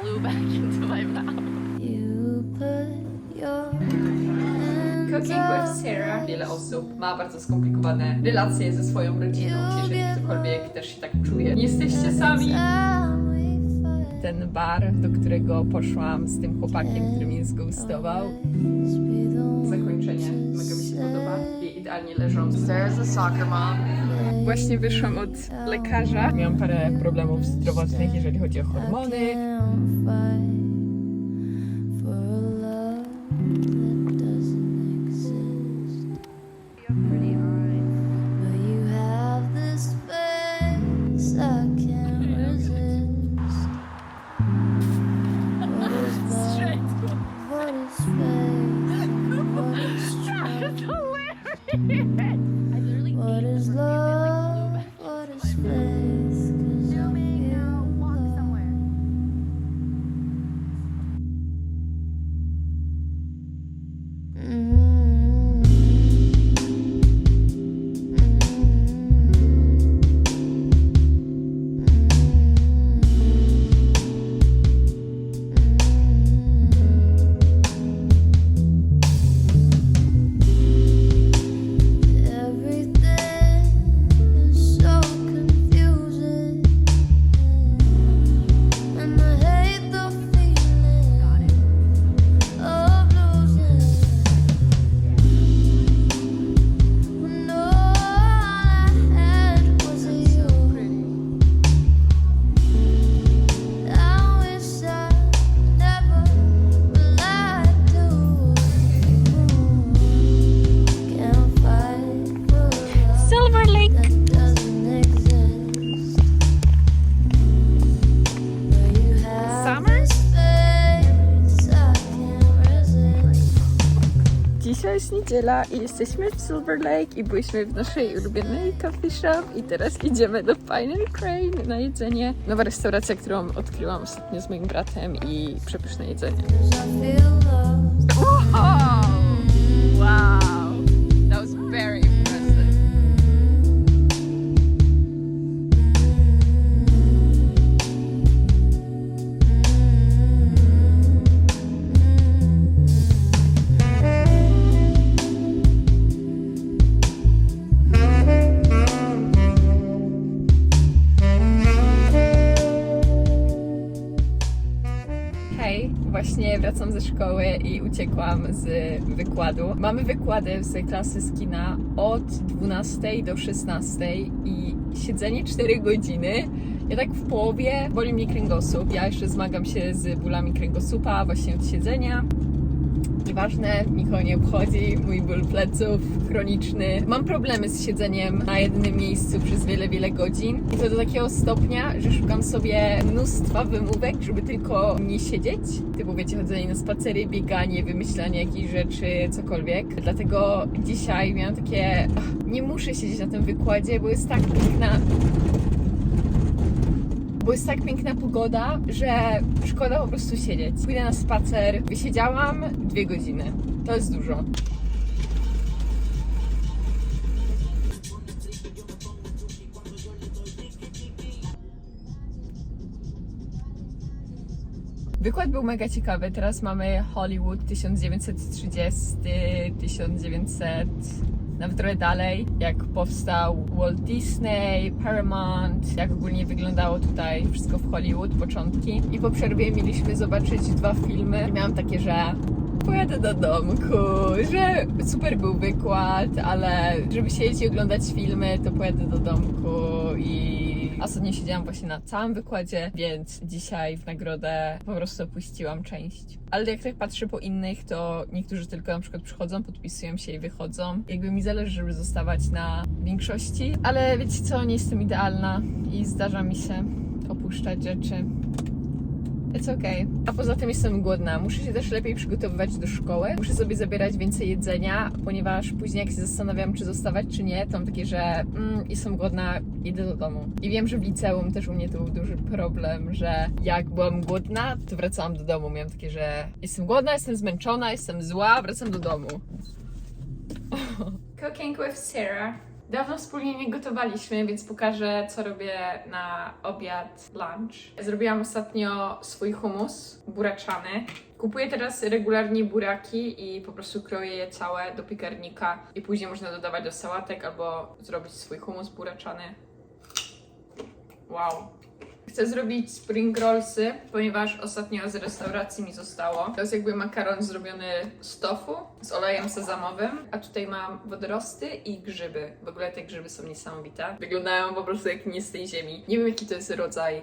blew back into my mouth. You put your Cooking with Sarah. Wiele osób ma bardzo skomplikowane relacje ze swoją rodziną. Jeżeli ktokolwiek też się tak czuje, nie jesteście sami. Ten bar, do którego poszłam z tym chłopakiem, który mnie one Zakończenie mega mi się podoba. Idealnie leżą. There's a soccer mom. Właśnie wyszłam od lekarza. Miałam parę problemów zdrowotnych, jeżeli chodzi o hormony. Niedziela i jesteśmy w Silver Lake i byliśmy w naszej ulubionej coffee shop i teraz idziemy do and Crane na jedzenie. Nowa restauracja, którą odkryłam ostatnio z moim bratem i przepyszne jedzenie. Oh, wow. Ze szkoły i uciekłam z wykładu. Mamy wykłady z klasy z kina od 12 do 16 i siedzenie 4 godziny. Ja tak w połowie boli mnie kręgosłup. Ja jeszcze zmagam się z bólami kręgosłupa właśnie od siedzenia. Nieważne, nikogo nie obchodzi, mój ból pleców chroniczny. Mam problemy z siedzeniem na jednym miejscu przez wiele, wiele godzin. I to do takiego stopnia, że szukam sobie mnóstwa wymówek, żeby tylko nie siedzieć. Typu wiecie, chodzenie na spacery, bieganie, wymyślanie jakichś rzeczy, cokolwiek. Dlatego dzisiaj miałam takie, nie muszę siedzieć na tym wykładzie, bo jest tak piękna bo jest tak piękna pogoda, że szkoda po prostu siedzieć. Pójdę na spacer, wysiedziałam dwie godziny. To jest dużo. Wykład był mega ciekawy. Teraz mamy Hollywood 1930, 1900, nawet trochę dalej, jak powstał Walt Disney, Paramount, jak ogólnie wyglądało tutaj wszystko w Hollywood, początki. I po przerwie mieliśmy zobaczyć dwa filmy. I miałam takie, że pojadę do domku, że super był wykład, ale żeby siedzieć i oglądać filmy, to pojadę do domku i ostatnio siedziałam właśnie na całym wykładzie, więc dzisiaj w nagrodę po prostu opuściłam część. Ale jak tak patrzę po innych, to niektórzy tylko na przykład przychodzą, podpisują się i wychodzą. Jakby mi zależy, żeby zostawać na większości, ale wiecie co, nie jestem idealna i zdarza mi się opuszczać rzeczy. It's okay. A poza tym jestem głodna. Muszę się też lepiej przygotowywać do szkoły. Muszę sobie zabierać więcej jedzenia, ponieważ później jak się zastanawiam, czy zostawać, czy nie, to mam takie, że mm, jestem głodna, idę do domu. I wiem, że w liceum też u mnie to był duży problem, że jak byłam głodna, to wracałam do domu. Miałam takie, że jestem głodna, jestem zmęczona, jestem zła, wracam do domu. Cooking with Sarah. Dawno wspólnie nie gotowaliśmy, więc pokażę, co robię na obiad, lunch. Zrobiłam ostatnio swój hummus buraczany. Kupuję teraz regularnie buraki i po prostu kroję je całe do piekarnika i później można dodawać do sałatek albo zrobić swój hummus buraczany. Wow. Chcę zrobić spring rollsy, ponieważ ostatnio z restauracji mi zostało. To jest jakby makaron zrobiony z tofu, z olejem sezamowym, a tutaj mam wodorosty i grzyby. W ogóle te grzyby są niesamowite. Wyglądają po prostu jak nie z tej ziemi. Nie wiem jaki to jest rodzaj.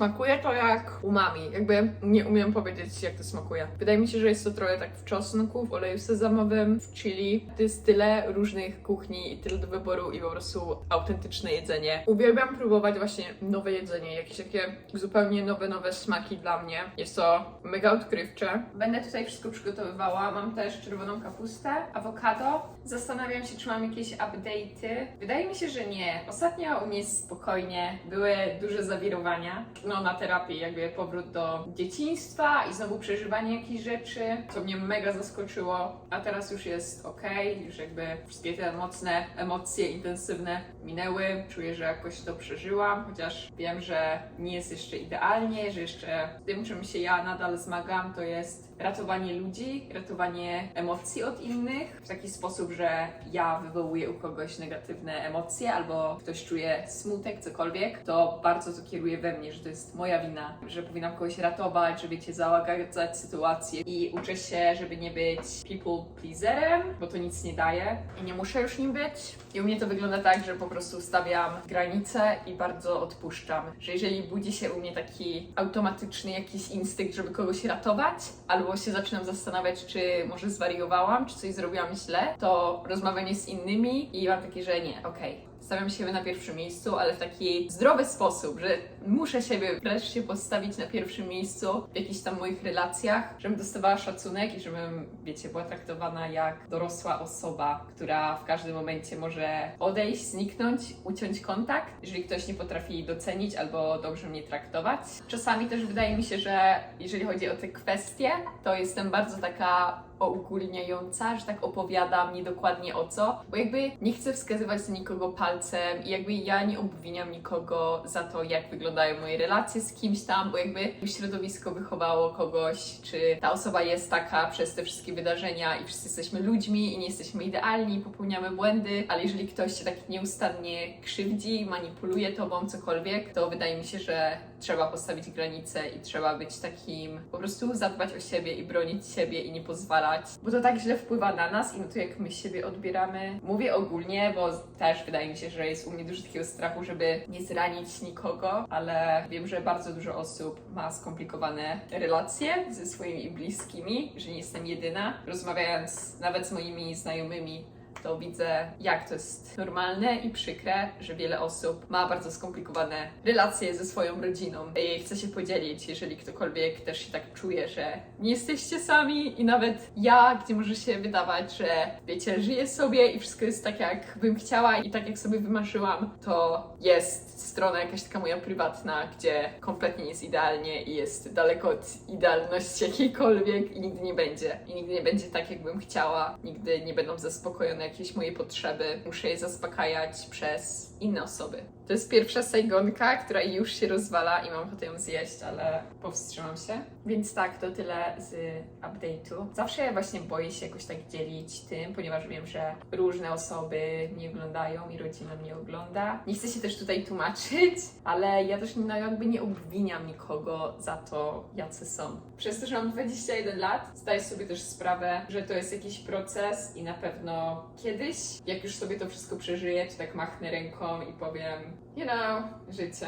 Smakuje to jak umami. Jakby nie umiem powiedzieć, jak to smakuje. Wydaje mi się, że jest to trochę tak w czosnku, w oleju sezamowym, w chili. To jest tyle różnych kuchni i tyle do wyboru i po prostu autentyczne jedzenie. Uwielbiam próbować właśnie nowe jedzenie, jakieś takie zupełnie nowe, nowe smaki dla mnie. Jest to mega odkrywcze. Będę tutaj wszystko przygotowywała. Mam też czerwoną kapustę, awokado. Zastanawiam się, czy mam jakieś update'y. Wydaje mi się, że nie. Ostatnio u mnie spokojnie. Były duże zawirowania. Na terapii jakby powrót do dzieciństwa i znowu przeżywanie jakichś rzeczy, co mnie mega zaskoczyło. A teraz już jest ok, już jakby wszystkie te mocne emocje intensywne minęły. Czuję, że jakoś to przeżyłam, chociaż wiem, że nie jest jeszcze idealnie, że jeszcze tym, czym się ja nadal zmagam, to jest ratowanie ludzi, ratowanie emocji od innych w taki sposób, że ja wywołuję u kogoś negatywne emocje albo ktoś czuje smutek, cokolwiek, to bardzo to kieruje we mnie, że to jest moja wina, że powinnam kogoś ratować, że wiecie, załagać sytuację i uczę się, żeby nie być people pleaserem, bo to nic nie daje i nie muszę już nim być. I u mnie to wygląda tak, że po prostu stawiam granice i bardzo odpuszczam, że jeżeli budzi się u mnie taki automatyczny jakiś instynkt, żeby kogoś ratować, albo się zaczynam zastanawiać, czy może zwariowałam, czy coś zrobiłam źle, to rozmawianie z innymi i mam takie, że nie, okej. Stawiam siebie na pierwszym miejscu, ale w taki zdrowy sposób, że muszę siebie wreszcie postawić na pierwszym miejscu w jakichś tam moich relacjach, żebym dostawała szacunek i żebym, wiecie, była traktowana jak dorosła osoba, która w każdym momencie może odejść, zniknąć, uciąć kontakt, jeżeli ktoś nie potrafi docenić albo dobrze mnie traktować. Czasami też wydaje mi się, że jeżeli chodzi o te kwestie, to jestem bardzo taka ogólniająca, że tak opowiadam niedokładnie o co, bo jakby nie chcę wskazywać na nikogo palcem i jakby ja nie obwiniam nikogo za to, jak wyglądają moje relacje z kimś tam, bo jakby środowisko wychowało kogoś, czy ta osoba jest taka przez te wszystkie wydarzenia i wszyscy jesteśmy ludźmi i nie jesteśmy idealni, popełniamy błędy, ale jeżeli ktoś się tak nieustannie krzywdzi, manipuluje tobą, cokolwiek, to wydaje mi się, że trzeba postawić granice i trzeba być takim, po prostu zadbać o siebie i bronić siebie i nie pozwalać, bo to tak źle wpływa na nas i na to, jak my siebie odbieramy. Mówię ogólnie, bo też wydaje mi się, że jest u mnie dużo takiego strachu, żeby nie zranić nikogo, ale wiem, że bardzo dużo osób ma skomplikowane relacje ze swoimi bliskimi, że nie jestem jedyna. Rozmawiając nawet z moimi znajomymi, to widzę, jak to jest normalne i przykre, że wiele osób ma bardzo skomplikowane relacje ze swoją rodziną. I chcę się podzielić, jeżeli ktokolwiek też się tak czuje, że nie jesteście sami i nawet ja, gdzie może się wydawać, że wiecie, żyję sobie i wszystko jest tak, jak bym chciała i tak, jak sobie wymarzyłam, to jest strona jakaś taka moja prywatna, gdzie kompletnie jest idealnie i jest daleko od idealności jakiejkolwiek i nigdy nie będzie. I nigdy nie będzie tak, jakbym chciała. Nigdy nie będą zaspokojone jakieś moje potrzeby. Muszę je zaspokajać przez inne osoby. To jest pierwsza sajgonka, która już się rozwala i mam ochotę ją zjeść, ale powstrzymam się. Więc tak, to tyle z update'u. Zawsze właśnie boję się jakoś tak dzielić tym, ponieważ wiem, że różne osoby mnie oglądają i rodzina mnie ogląda. Nie chcę się też tutaj tłumaczyć, ale ja też no, jakby nie obwiniam nikogo za to, jacy są. Przez to, że mam 21 lat, zdaję sobie też sprawę, że to jest jakiś proces i na pewno kiedyś, jak już sobie to wszystko przeżyję, to tak machnę ręką i powiem, you know, życie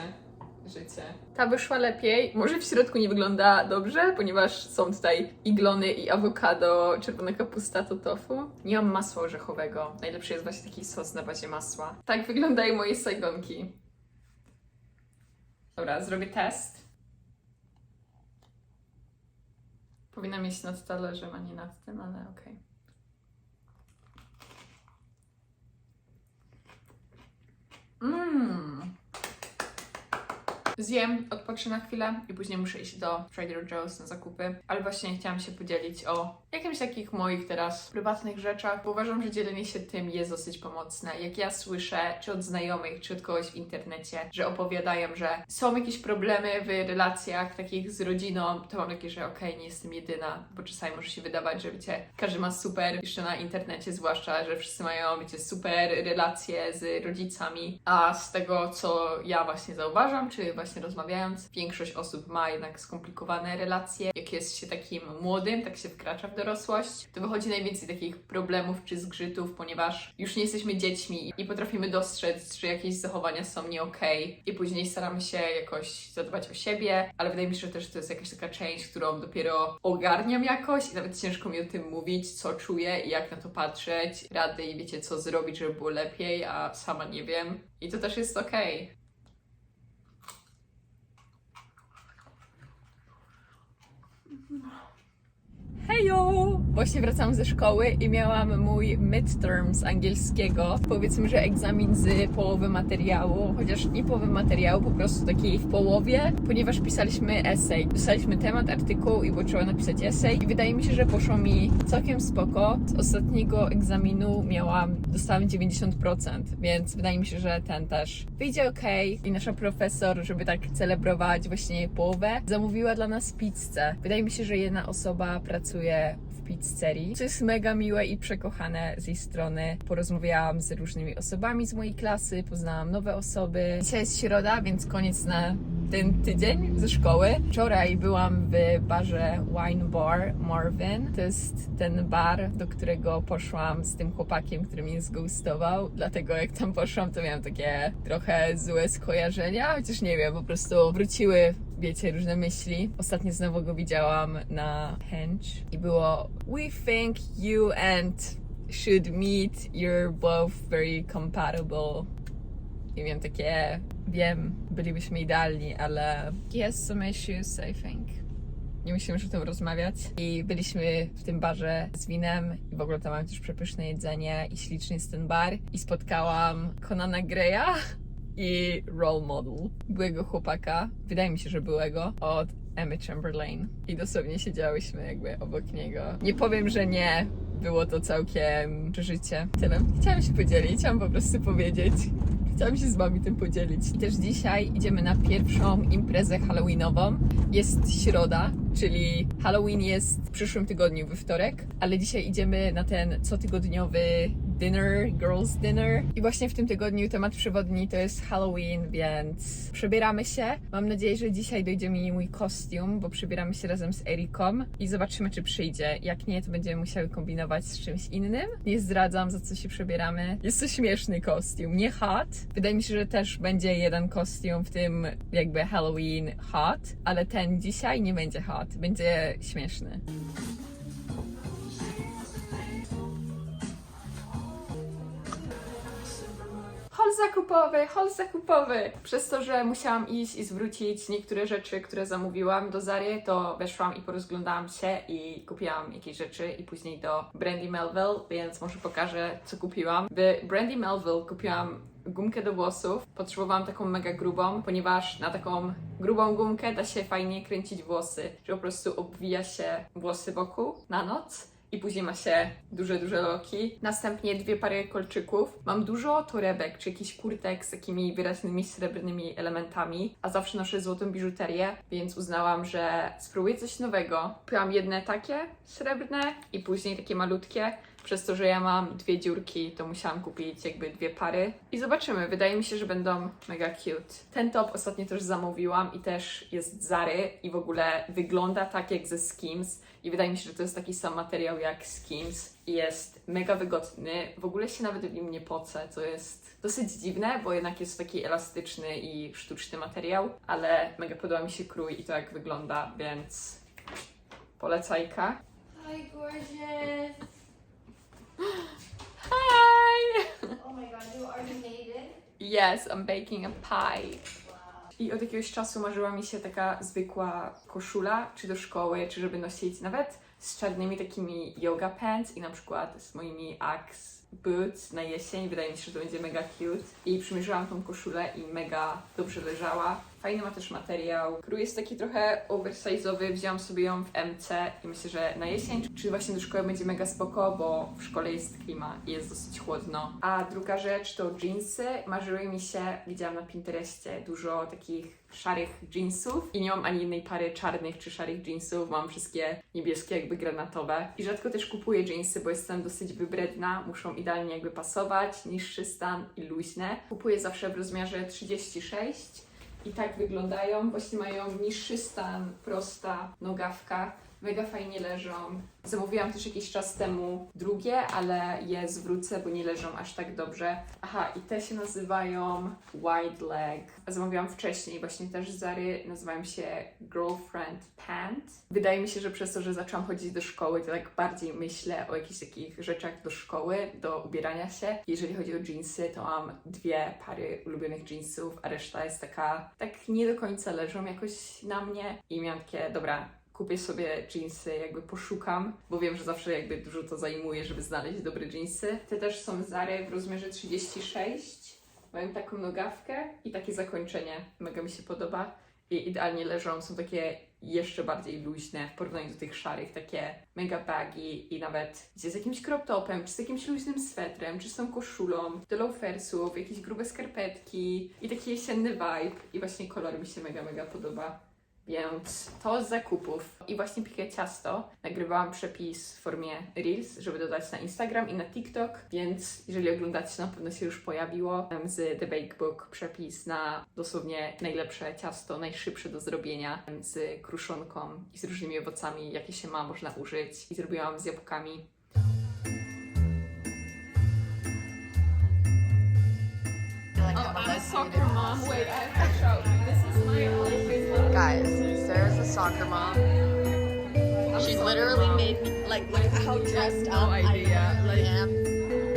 życie. Ta wyszła lepiej. Może w środku nie wygląda dobrze, ponieważ są tutaj iglony i awokado, czerwona kapusta to tofu. Nie mam masła orzechowego. Najlepszy jest właśnie taki sos na bazie masła. Tak wyglądają moje sajgonki. Dobra, zrobię test. Powinna mieć nad talerzem, a nie nad tym, ale okej. Mmm. Zjem, odpocznę na chwilę i później muszę iść do Trader Joe's na zakupy. Ale właśnie chciałam się podzielić o jakimś takich moich teraz prywatnych rzeczach, bo uważam, że dzielenie się tym jest dosyć pomocne. Jak ja słyszę, czy od znajomych, czy od kogoś w internecie, że opowiadają, że są jakieś problemy w relacjach takich z rodziną, to mam takie, że okej, nie jestem jedyna, bo czasami może się wydawać, że wiecie, każdy ma super, jeszcze na internecie zwłaszcza, że wszyscy mają, wiecie, super relacje z rodzicami, a z tego, co ja właśnie zauważam, czy właśnie rozmawiając, większość osób ma jednak skomplikowane relacje. Jak jest się takim młodym, tak się wkracza w dorosłość, to wychodzi najwięcej takich problemów czy zgrzytów, ponieważ już nie jesteśmy dziećmi i potrafimy dostrzec, że jakieś zachowania są nie okej i później staramy się jakoś zadbać o siebie, ale wydaje mi się, że też to jest jakaś taka część, którą dopiero ogarniam jakoś i nawet ciężko mi o tym mówić, co czuję i jak na to patrzeć, rady i wiecie, co zrobić, żeby było lepiej, a sama nie wiem. I to też jest okej. Hejo! Właśnie wracałam ze szkoły i miałam mój midterm z angielskiego. Powiedzmy, że egzamin z połowy materiału, chociaż nie połowy materiału, po prostu takiej w połowie, ponieważ pisaliśmy essay. Pisaliśmy temat, artykuł i było trzeba napisać essay. I wydaje mi się, że poszło mi całkiem spoko. Z ostatniego egzaminu miałam, dostałam 90%, więc wydaje mi się, że ten też wyjdzie ok. I nasza profesor, żeby tak celebrować właśnie połowę, zamówiła dla nas pizzę. Wydaje mi się, że jedna osoba pracuje w pizzerii, co jest mega miłe i przekochane z jej strony. Porozmawiałam z różnymi osobami z mojej klasy, poznałam nowe osoby. Dzisiaj jest środa, więc koniec na ten tydzień ze szkoły. Wczoraj byłam w barze Wine Bar Marvin. To jest ten bar, do którego poszłam z tym chłopakiem, który mnie zgoustował. Dlatego jak tam poszłam, to miałam takie trochę złe skojarzenia, chociaż nie wiem, po prostu wróciły wiecie, różne myśli. Ostatnio znowu go widziałam na Hinge i było We think you and should meet. You're both very compatible. I miałem takie, wiem, bylibyśmy idealni, ale he has some issues, I think. Nie musimy już o tym rozmawiać. I byliśmy w tym barze z winem i w ogóle tam mamy też przepyszne jedzenie i śliczny jest ten bar. I spotkałam Conana Greya i role model byłego chłopaka, wydaje mi się, że byłego, od Emmy Chamberlain. I dosłownie siedziałyśmy jakby obok niego. Nie powiem, że nie. Było to całkiem przeżycie. Tyle. Chciałam się podzielić, chciałam po prostu powiedzieć. Chciałam się z wami tym podzielić. Też dzisiaj idziemy na pierwszą imprezę halloweenową. Jest środa, czyli Halloween jest w przyszłym tygodniu, we wtorek, ale dzisiaj idziemy na ten cotygodniowy dinner, girls dinner. I właśnie w tym tygodniu temat przewodni to jest Halloween, więc przebieramy się. Mam nadzieję, że dzisiaj dojdzie mi mój kostium, bo przebieramy się razem z Eriką i zobaczymy, czy przyjdzie. Jak nie, to będziemy musiały kombinować z czymś innym. Nie zdradzam, za co się przebieramy. Jest to śmieszny kostium, nie hot. Wydaje mi się, że też będzie jeden kostium w tym jakby Halloween hot, ale ten dzisiaj nie będzie hot, będzie śmieszny. Zakupowy, hol zakupowy. Przez to, że musiałam iść i zwrócić niektóre rzeczy, które zamówiłam do Zary, to weszłam i porozglądałam się i kupiłam jakieś rzeczy i później do Brandy Melville, więc może pokażę, co kupiłam. W Brandy Melville kupiłam gumkę do włosów. Potrzebowałam taką mega grubą, ponieważ na taką grubą gumkę da się fajnie kręcić włosy, że po prostu obwija się włosy wokół na noc i później ma się duże, duże loki. Następnie dwie pary kolczyków. Mam dużo torebek, czy jakichś kurtek z takimi wyraźnymi srebrnymi elementami, a zawsze noszę złotą biżuterię, więc uznałam, że spróbuję coś nowego. Kupiłam jedne takie srebrne i później takie malutkie. Przez to, że ja mam dwie dziurki, to musiałam kupić jakby dwie pary. I zobaczymy, wydaje mi się, że będą mega cute. Ten top ostatnio też zamówiłam i też jest Zary i w ogóle wygląda tak jak ze Skims. I wydaje mi się, że to jest taki sam materiał jak Skims i jest mega wygodny. W ogóle się nawet w nim nie poce, co jest dosyć dziwne, bo jednak jest taki elastyczny i sztuczny materiał, ale mega podoba mi się krój i to jak wygląda, więc polecajka. Hi, gorgeous. Hi! Oh my god, you already made it? Yes, I'm baking a pie. I od jakiegoś czasu marzyła mi się taka zwykła koszula, czy do szkoły, czy żeby nosić nawet z czarnymi takimi yoga pants i na przykład z moimi Axe boots na jesień. Wydaje mi się, że to będzie mega cute. I przymierzyłam tą koszulę i mega dobrze leżała. Fajny ma też materiał. Krój jest taki trochę oversize'owy, wziąłam sobie ją w MC i myślę, że na jesień, czy właśnie do szkoły będzie mega spoko, bo w szkole jest klima i jest dosyć chłodno. A druga rzecz to jeansy. Marzyły mi się, widziałam na Pinterestie dużo takich szarych jeansów i nie mam ani jednej pary czarnych czy szarych jeansów, mam wszystkie niebieskie, jakby granatowe. I rzadko też kupuję jeansy, bo jestem dosyć wybredna, muszą idealnie jakby pasować, niższy stan i luźne. Kupuję zawsze w rozmiarze 36 i tak wyglądają. Właśnie mają niższy stan, prosta nogawka. Mega fajnie leżą. Zamówiłam też jakiś czas temu drugie, ale je zwrócę, bo nie leżą aż tak dobrze. Aha, i te się nazywają Wide Leg. Zamówiłam wcześniej, właśnie też Zary. Nazywają się Girlfriend Pant. Wydaje mi się, że przez to, że zaczęłam chodzić do szkoły, to tak bardziej myślę o jakichś takich rzeczach do szkoły, do ubierania się. Jeżeli chodzi o jeansy, to mam dwie pary ulubionych jeansów, a reszta jest taka, tak nie do końca leżą jakoś na mnie. I miałam takie, dobra, kupię sobie jeansy, jakby poszukam, bo wiem, że zawsze jakby dużo to zajmuje, żeby znaleźć dobre jeansy. Te też są Zary w rozmiarze 36. Mają taką nogawkę i takie zakończenie. Mega mi się podoba. I idealnie leżą, są takie jeszcze bardziej luźne w porównaniu do tych szarych, takie mega baggy i nawet gdzie z jakimś crop topem, czy z jakimś luźnym swetrem, czy z tą koszulą, do loafersów, jakieś grube skarpetki i taki jesienny vibe. I właśnie kolor mi się mega, mega podoba. Więc to z zakupów. I właśnie pikę ciasto. Nagrywałam przepis w formie Reels, żeby dodać na Instagram i na TikTok, więc jeżeli oglądacie, na pewno się już pojawiło. Em, Z The Bake Book przepis na dosłownie najlepsze ciasto, najszybsze do zrobienia, z kruszonką i z różnymi owocami, jakie się ma, można użyć. I zrobiłam z jabłkami. Oh, I'm a soccer mom. Wait, I have to show. This is. Guys, Sarah's a soccer mom. She literally made me like look at how dressed up I am.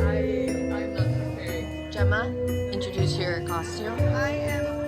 I, I'm not prepared. Gemma, introduce your costume. I am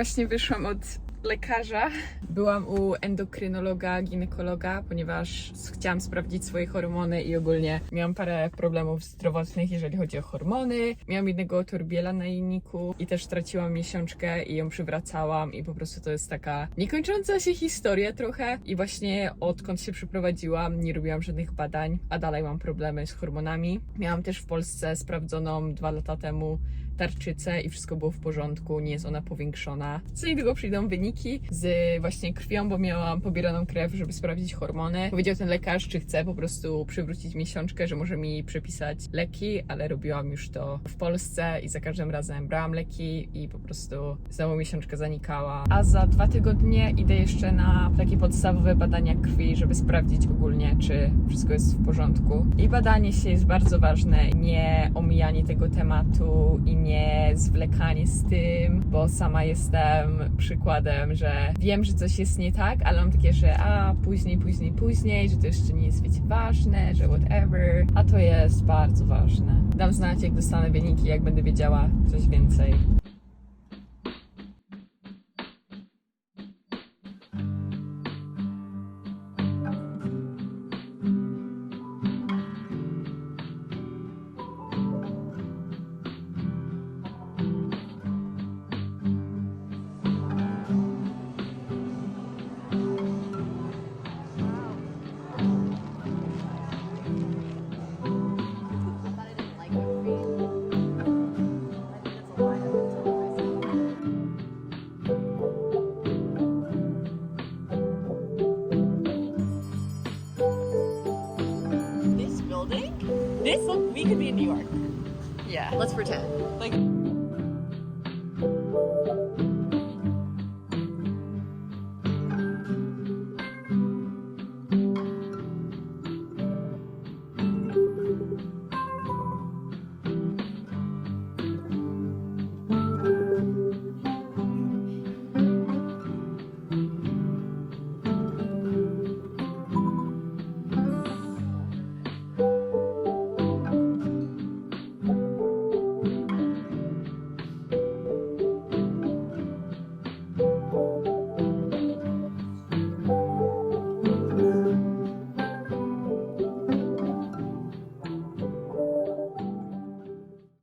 Właśnie wyszłam od lekarza. Byłam u endokrynologa, ginekologa, ponieważ chciałam sprawdzić swoje hormony i ogólnie miałam parę problemów zdrowotnych, jeżeli chodzi o hormony. Miałam jednego turbiela na jajniku i też straciłam miesiączkę i ją przywracałam i po prostu to jest taka niekończąca się historia trochę. I właśnie odkąd się przeprowadziłam, nie robiłam żadnych badań, a dalej mam problemy z hormonami. Miałam też w Polsce sprawdzoną dwa lata temu tarczycę i wszystko było w porządku, nie jest ona powiększona. Co niedługo przyjdą wyniki z właśnie krwią, bo miałam pobieraną krew, żeby sprawdzić hormony. Powiedział ten lekarz, czy chce po prostu przywrócić miesiączkę, że może mi przepisać leki, ale robiłam już to w Polsce i za każdym razem brałam leki i po prostu znowu miesiączka zanikała. A za dwa tygodnie idę jeszcze na takie podstawowe badania krwi, żeby sprawdzić ogólnie, czy wszystko jest w porządku. I badanie się jest bardzo ważne, nie omijanie tego tematu i nie zwlekanie z tym, bo sama jestem przykładem, że wiem, że coś jest nie tak, ale mam takie, że a później, później, później, że to jeszcze nie jest wiecie ważne, że whatever, a to jest bardzo ważne. Dam znać, jak dostanę wyniki, jak będę wiedziała coś więcej.